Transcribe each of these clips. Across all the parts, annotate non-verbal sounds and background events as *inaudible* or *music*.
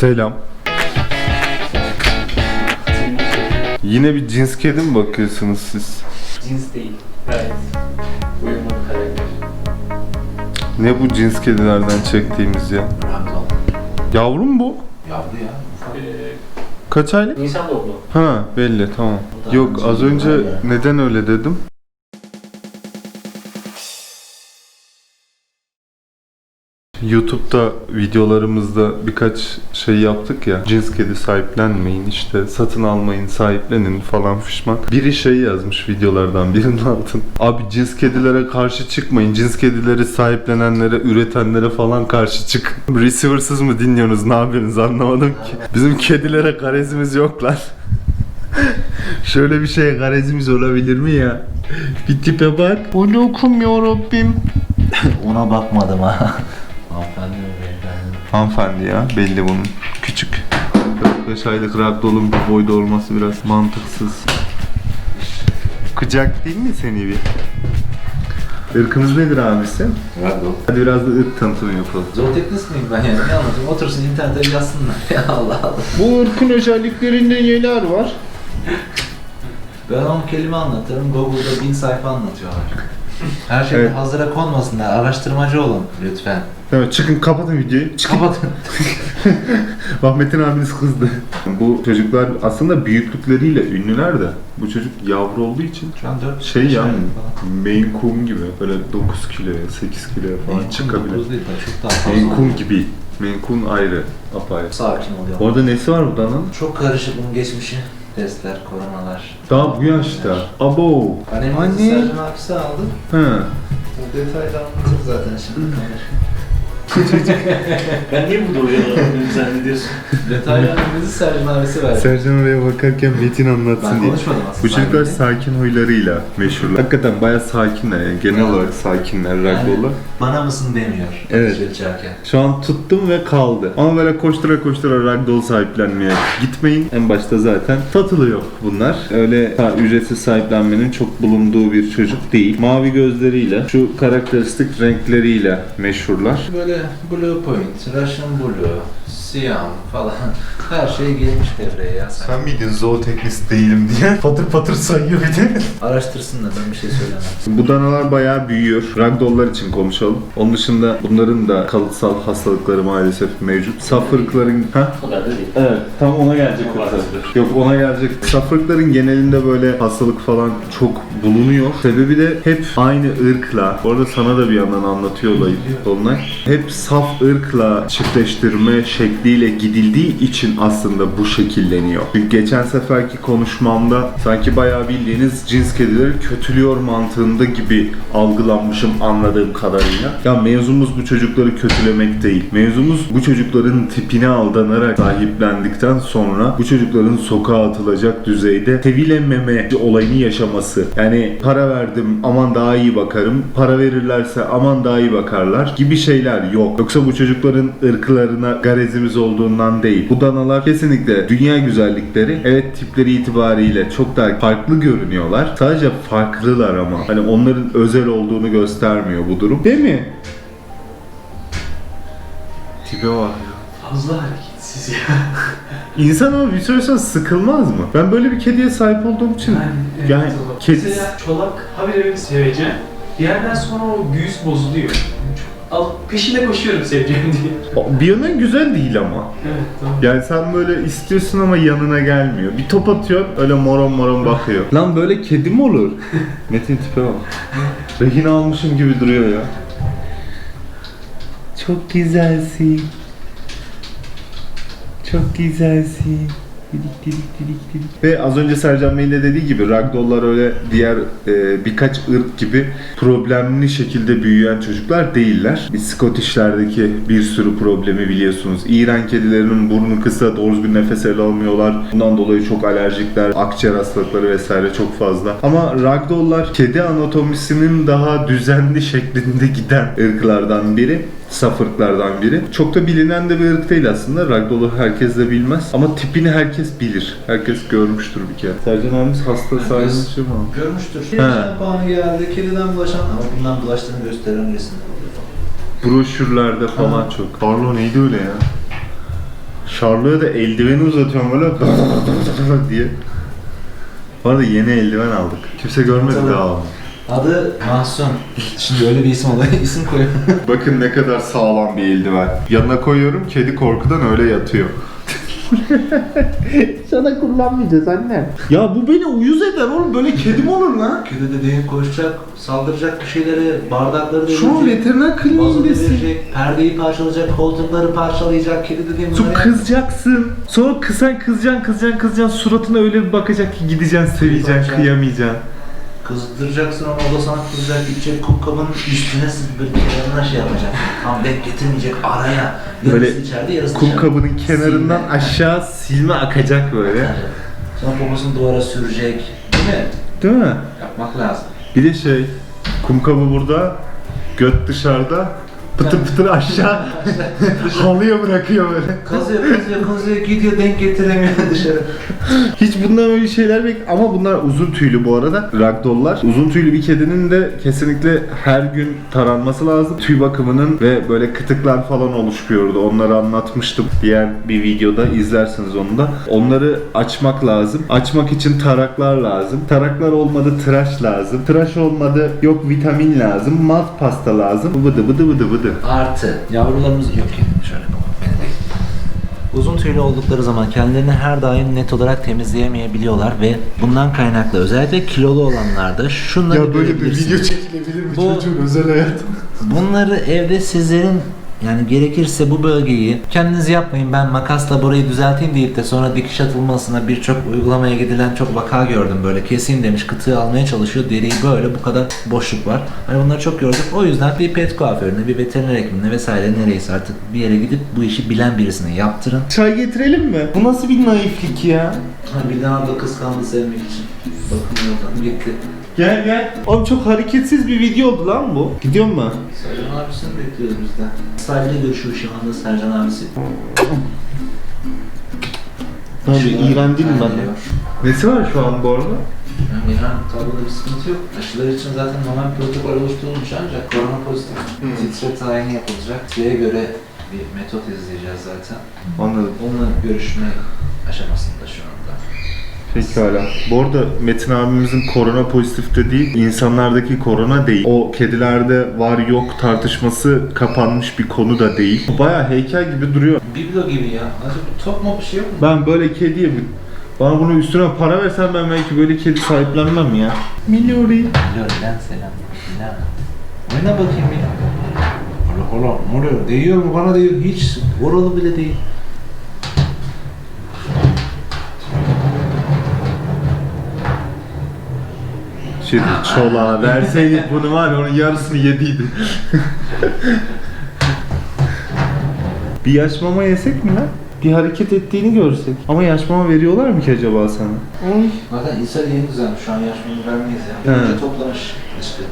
Selam. Yine bir cins kedi mi bakıyorsunuz siz? Cins değil. Gayet uyumlu karakter. Ne bu cins kedilerden çektiğimiz ya? Ragdoll. Yavru mu bu? Yavru ya. Ee, Kaç aylık? Nisan doğumlu. Ha belli tamam. Yok az önce neden öyle dedim? YouTube'da videolarımızda birkaç şey yaptık ya. Cins kedi sahiplenmeyin işte satın almayın sahiplenin falan fişman. Biri şey yazmış videolardan birinin *laughs* altın. Abi cins kedilere karşı çıkmayın. Cins kedileri sahiplenenlere, üretenlere falan karşı çık. *laughs* Receiver'sız mı dinliyorsunuz ne yapıyorsunuz anlamadım ki. Bizim kedilere garezimiz yok lan. *laughs* Şöyle bir şey garezimiz olabilir mi ya? Bir tipe bak. O lokum ya Rabbim. Ona bakmadım ha. Hanımefendi ya belli bunun. Küçük. 45 aylık ragdoll'un bir boyda olması biraz mantıksız. Kucak değil mi seni bir? Irkınız nedir abisi? Ragdoll. Hadi biraz da ırk tanıtımı yapalım. Zooteknist miyim ben yani? Ne anlatayım? Otursun internete yazsınlar. *laughs* ya Allah Allah. Bu ırkın özelliklerinde neler var? Ben 10 kelime anlatırım. Google'da 1000 sayfa anlatıyorlar. Her şey Evet. hazıra konmasınlar. Araştırmacı olun lütfen. Evet çıkın kapatın videoyu. Çıkın. Kapatın. *laughs* Bak Metin abiniz kızdı. Bu çocuklar aslında büyüklükleriyle ünlüler de bu çocuk yavru olduğu için Şu an 4 şey ya Maine Coon gibi böyle 9 kiloya 8 kiloya falan çıkabilir. değil. Çok daha fazla. Maine Coon gibi. Maine Coon ayrı, apayrı. Sakin oluyor. Orada nesi var bu dananın? Çok karışık bunun geçmişi. Testler, koronalar. Daha bu yaşta. Abo. Annemizi Anne. Sercan hapise aldı. He. Bu detaylı anlatır zaten şimdi. *laughs* Ben niye burada uyanıyorum zannediyorsun? detaylı annemizi Sercan abisi verdi. Sercan oraya bakarken Metin anlatsın Ben diye. konuşmadım aslında. Bu çocuklar sakin huylarıyla meşhurlar. Hakikaten bayağı sakinler yani genel Evet. olarak sakinler Yani ragdoll'lar. bana mısın demiyor. Evet. Çıkarken. Şu an tuttum ve kaldı. Ama böyle koştura koştura ragdoll sahiplenmeye gitmeyin. En başta zaten satılıyor bunlar. Öyle ha, ücretsiz sahiplenmenin çok bulunduğu bir çocuk değil. Mavi gözleriyle, şu karakteristik renkleriyle meşhurlar. Böyle Blue Point, Russian Blue, Siam falan her şey girmiş devreye ya. Sen... miydin zooteknist değilim diye *laughs* patır patır sayıyor bir de. Araştırsın da ben bir şey söylemem. Bu danalar bayağı büyüyor. Ragdoll'lar için konuşalım. Onun dışında bunların da kalıtsal hastalıkları maalesef mevcut. Safırıkların... Ha? O kadar da değil. Evet, tam ona gelecek. Yok ona gelecek. Safırıkların genelinde böyle hastalık falan çok bulunuyor. Sebebi de hep aynı ırkla. Orada sana da bir yandan anlatıyor olayı Dolunay. Hep saf ırkla çiftleştirme şekliyle gidildiği için aslında bu şekilleniyor. Çünkü geçen seferki konuşmamda sanki bayağı bildiğiniz cins kedileri kötülüyor mantığında gibi algılanmışım anladığım kadarıyla. Ya mevzumuz bu çocukları kötülemek değil. Mevzumuz bu çocukların tipine aldanarak sahiplendikten sonra bu çocukların sokağa atılacak düzeyde sevilememe olayını yaşaması. Yani para verdim aman daha iyi bakarım. Para verirlerse aman daha iyi bakarlar gibi şeyler yok. Yoksa bu çocukların ırklarına garezimiz olduğundan değil. Bu danalar kesinlikle dünya güzellikleri. Evet tipleri itibariyle çok daha farklı görünüyorlar. Sadece farklılar ama. Hani onların özel olduğunu göstermiyor bu durum. Değil mi? Tipe bak ya. Fazla hareketsiz ya. *laughs* İnsan ama bir süre sonra sıkılmaz mı? Ben böyle bir kediye sahip olduğum için yani, kedi Mesela çolak habire seveceğim. Bir yerden sonra o büyüsü bozuluyor. Al, peşinde koşuyorum seveceğim diye. bir yönden güzel değil ama. Evet tamam. Yani sen böyle istiyorsun ama yanına gelmiyor. Bir top atıyor öyle moron moron bakıyor. Lan böyle kedi mi olur? *laughs* Metin tipe bak. Rehin almışım gibi duruyor ya. Çok güzelsin. Çok güzelsin. Didik didik didik didik. Ve az önce Sercan Bey'in de dediği gibi ragdolllar öyle diğer e, birkaç ırk gibi problemli şekilde büyüyen çocuklar değiller. Biz Scottish'lerdeki bir sürü problemi biliyorsunuz. İran kedilerinin burnu kısa, doğru düzgün nefes alamıyorlar. Bundan dolayı çok alerjikler, akciğer hastalıkları vesaire çok fazla. Ama ragdolllar kedi anatomisinin daha düzenli şeklinde giden ırklardan biri. Safırklardan biri. Çok da bilinen de bir ırk değil aslında. Ragdoll'u herkes de bilmez. Ama tipini herkes bilir. Herkes görmüştür bir kere. Sercan abimiz hasta sayılmış mı? Görmüştür. He. Şampuanı geldi, kediden bulaşan ama bundan bulaştığını gösteren resimler oluyor. Broşürlerde falan çok. Carlo neydi öyle ya? Charlo'ya da eldiveni uzatıyorum böyle *laughs* diye. Bu arada yeni eldiven aldık. Kimse görmedi daha onu. Adı Mahsun. Şimdi öyle bir isim oluyor. isim koyuyor. *laughs* Bakın ne kadar sağlam bir eldiven. Yanına koyuyorum, kedi korkudan öyle yatıyor. *laughs* Sana kullanmayacağız anne. Ya bu beni uyuz eder oğlum. Böyle kedi mi olur lan? Kedi dediğin koşacak, saldıracak bir şeyleri, bardakları devirecek. Şu an veteriner Vazo kliniğindesin. devirecek, perdeyi parçalayacak, koltukları parçalayacak, kedi dediğin Sonra bunları kızacaksın. Sonra kısan kızacaksın, kızacaksın, kızacaksın. Suratına öyle bir bakacak ki gideceksin, seveceksin, Bakacak. kıyamayacaksın. Kızdıracaksın ama o da sana kızacak, gidecek kupkabın üstüne böyle kenarına şey yapacak. Tam denk getirmeyecek araya. Yarısı Böyle içeride, yarısı Kum dışarıda. kabının kenarından Silme. aşağı silme akacak böyle. Akacak. Sonra poposunu duvara sürecek. Değil mi? Değil mi? Yapmak lazım. Bir de şey, kum kabı burada, göt dışarıda, pıtır pıtır aşağı halıya bırakıyor böyle. Kazıyor, kazıyor, kazıyor, gidiyor denk getiremiyor dışarı. Hiç bundan öyle şeyler bek ama bunlar uzun tüylü bu arada. Ragdoll'lar. Uzun tüylü bir kedinin de kesinlikle her gün taranması lazım. Tüy bakımının ve böyle kıtıklar falan oluşuyordu. Onları anlatmıştım diğer bir videoda izlersiniz onu da. Onları açmak lazım. Açmak için taraklar lazım. Taraklar olmadı tıraş lazım. Tıraş olmadı yok vitamin lazım. Malt pasta lazım. Bıdı bıdı bıdı bıdı. Artı yavrularımız yok yani şöyle. Uzun tüylü oldukları zaman kendilerini her daim net olarak temizleyemeyebiliyorlar ve bundan kaynaklı özellikle kilolu olanlarda şunları görebilirsiniz. çekilebilir mi Bu- çocuğun özel hayatı? Bunları evde sizlerin yani gerekirse bu bölgeyi kendiniz yapmayın ben makasla burayı düzelteyim deyip de sonra dikiş atılmasına birçok uygulamaya gidilen çok vaka gördüm böyle keseyim demiş kıtığı almaya çalışıyor deriyi böyle bu kadar boşluk var. Hani bunları çok gördük o yüzden bir pet kuaförüne bir veteriner hekimine vesaire nereyse artık bir yere gidip bu işi bilen birisine yaptırın. Çay getirelim mi? Bu nasıl bir naiflik ya? Ha, bir daha da kıskandı sevmek için. Bakın yoldan gitti. Gel gel. Oğlum çok hareketsiz bir video oldu lan bu. Gidiyor mu? Sercan abisini bekliyoruz biz de. Sadece görüşüyor şu anda Sercan abisi. Abi iğrendim ben de. Geliyor. Nesi var şu an bu arada? Yani genel tabloda bir sıkıntı yok. Aşılar için zaten normal protokol oluşturulmuş ancak korona pozitif. Titre tayini yapılacak. Şeye göre bir metot izleyeceğiz zaten. Anladım. Onunla görüşme aşamasında şu anda. Pekala. Bu arada Metin abimizin korona pozitif de değil, insanlardaki korona değil. O kedilerde var yok tartışması kapanmış bir konu da değil. Bayağı heykel gibi duruyor. Biblo gibi ya. Acaba top mu bir şey yok mu? Ben böyle kediye bir... Bana bunu üstüne para versen ben belki böyle kedi sahiplenmem ya. Milyori. Lörden selam. Selam. Oyna bakayım bir. Allah Allah ne oluyor? Değiyor mu bana değiyor. Hiç oralı bile değil. Şimdi çola verseydik bunu var ya onun yarısını yediydi. bir yaş mama yesek mi lan? Bir hareket ettiğini görsek. Ama yaş mama veriyorlar mı ki acaba sana? Oy. Zaten İsa yeni düzenmiş. Şu an yaşmını vermeyiz ya. He. Önce toplamış işte.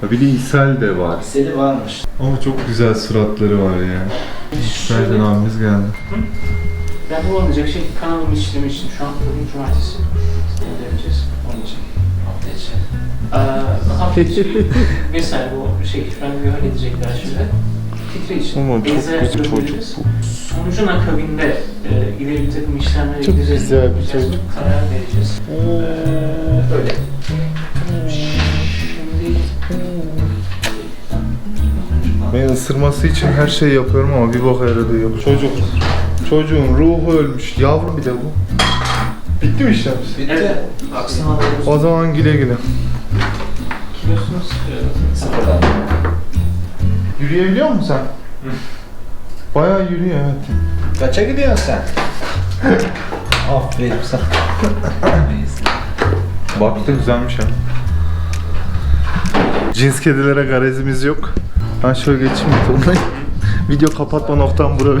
Ha Bir de ishal de var. Seli varmış. Ama çok güzel suratları var ya. Sercan abimiz geldi. Ben bu olmayacak şey kanalım işlemi için şu an bugün cumartesi. Vereceğiz. Onun için. Hafta içi. Ee, hafta içi *laughs* vesaire bu şey ben halledecekler şimdi. Titre için. Aman çok benzer kötü çocuk görüşeceğiz. Sonucun akabinde e, ileri bir takım işlemlere Çok gideceğiz. güzel bir çocuk. Karar vereceğiz. Ee, öyle. Şimdi Ben ısırması için her şey yapıyorum ama bir bok yaradığı yok. Çocuk. Çocuğun ruhu ölmüş. Yavrum bir de bu. Bitti mi işlemimiz? Bitti. Evet. O zaman güle güle. kilosunuz e, Sıfırdan. Yürüyebiliyor musun sen? Bayağı yürüyor evet. Kaça gidiyorsun sen? *laughs* Aferin sana. Neyse. Baktı güzelmiş ha. Cins kedilere garezimiz yok. Ben şöyle geçeyim bir *laughs* Video kapatma noktam bura. *laughs*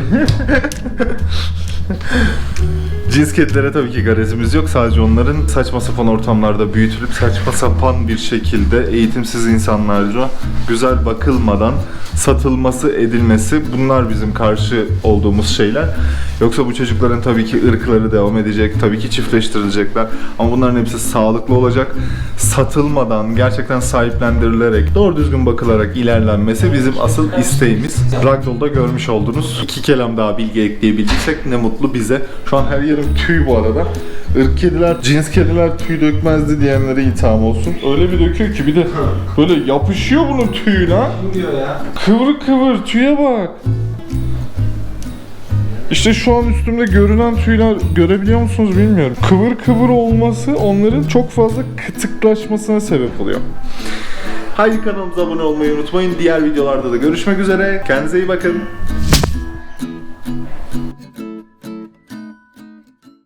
Cins kedilere tabii ki garezimiz yok. Sadece onların saçma sapan ortamlarda büyütülüp saçma sapan bir şekilde eğitimsiz insanlarca güzel bakılmadan satılması, edilmesi bunlar bizim karşı olduğumuz şeyler. Yoksa bu çocukların tabii ki ırkları devam edecek, tabii ki çiftleştirilecekler. Ama bunların hepsi sağlıklı olacak. Satılmadan, gerçekten sahiplendirilerek, doğru düzgün bakılarak ilerlenmesi bizim asıl isteğimiz. Ragdoll'da görmüş oldunuz. İki kelam daha bilgi ekleyebildiysek ne mutlu bize. Şu an her yerim tüy bu arada. Irk kediler, cins kediler tüy dökmezdi diyenlere itham olsun. Öyle bir döküyor ki bir de böyle yapışıyor bunun tüyü lan. Kıvır kıvır tüye bak. İşte şu an üstümde görünen tüyler görebiliyor musunuz bilmiyorum. Kıvır kıvır olması onların çok fazla kıtıklaşmasına sebep oluyor. Haydi kanalımıza abone olmayı unutmayın. Diğer videolarda da görüşmek üzere. Kendinize iyi bakın.